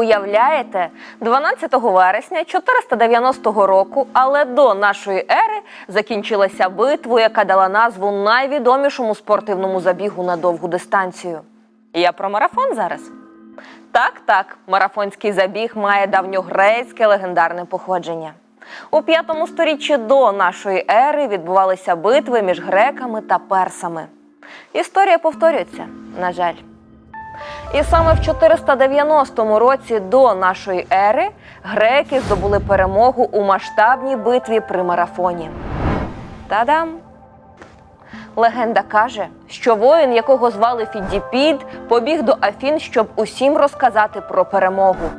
Уявляєте, 12 вересня 490 року, але до нашої ери закінчилася битва, яка дала назву найвідомішому спортивному забігу на довгу дистанцію. Я про марафон зараз. Так, так, марафонський забіг має давньогрецьке легендарне походження. У п'ятому сторіччі до нашої ери відбувалися битви між греками та персами. Історія повторюється, на жаль. І саме в 490 році до нашої ери греки здобули перемогу у масштабній битві при марафоні. Та-дам! Легенда каже, що воїн, якого звали Фіддіпід, побіг до Афін, щоб усім розказати про перемогу.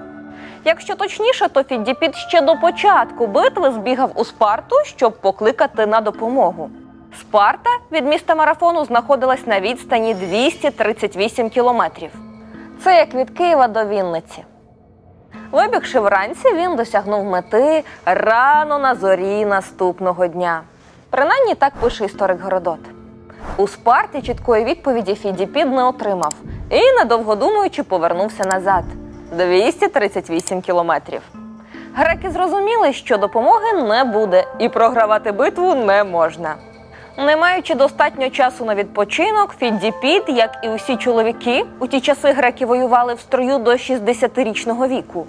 Якщо точніше, то Фіддіпід ще до початку битви збігав у Спарту, щоб покликати на допомогу. Спарта від міста марафону знаходилась на відстані 238 кілометрів. Це як від Києва до Вінниці. Вибігши вранці, він досягнув мети рано на зорі наступного дня. Принаймні так пише історик Городот. У Спарті чіткої відповіді Фідіпід не отримав і, недовго думаючи, повернувся назад 238 кілометрів. Греки зрозуміли, що допомоги не буде, і програвати битву не можна. Не маючи достатньо часу на відпочинок, Фіддіпід, як і усі чоловіки, у ті часи греки воювали в строю до 60-річного віку.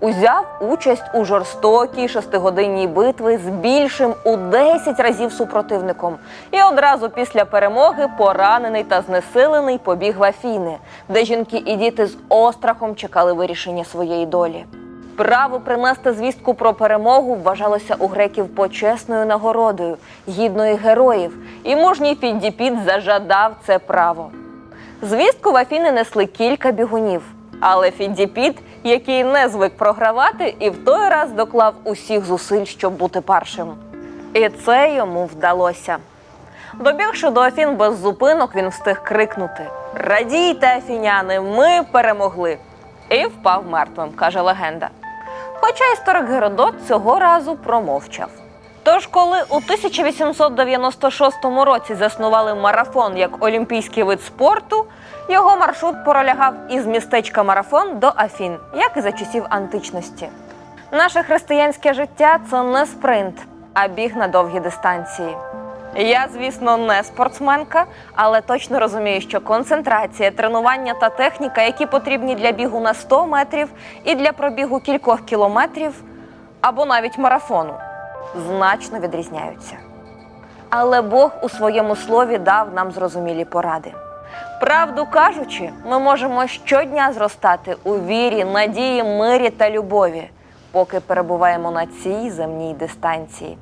Узяв участь у жорстокій шестигодинній битві з більшим у 10 разів супротивником. І одразу після перемоги поранений та знесилений побіг в Афіни, де жінки і діти з острахом чекали вирішення своєї долі. Право принести звістку про перемогу вважалося у греків почесною нагородою, гідною героїв, і мужній Фіддіпід зажадав це право. Звістку в Афіни несли кілька бігунів, але Фіддіпід, який не звик програвати, і в той раз доклав усіх зусиль, щоб бути першим. І це йому вдалося. Добігши до Афін без зупинок, він встиг крикнути: Радійте, афіняни, ми перемогли! І впав мертвим, каже легенда. Хоча історик Геродот цього разу промовчав. Тож, коли у 1896 році заснували марафон як олімпійський вид спорту, його маршрут пролягав із містечка Марафон до Афін, як і за часів античності. Наше християнське життя це не спринт, а біг на довгі дистанції. Я, звісно, не спортсменка, але точно розумію, що концентрація, тренування та техніка, які потрібні для бігу на 100 метрів і для пробігу кількох кілометрів, або навіть марафону, значно відрізняються. Але Бог у своєму слові дав нам зрозумілі поради. Правду кажучи, ми можемо щодня зростати у вірі, надії, мирі та любові, поки перебуваємо на цій земній дистанції.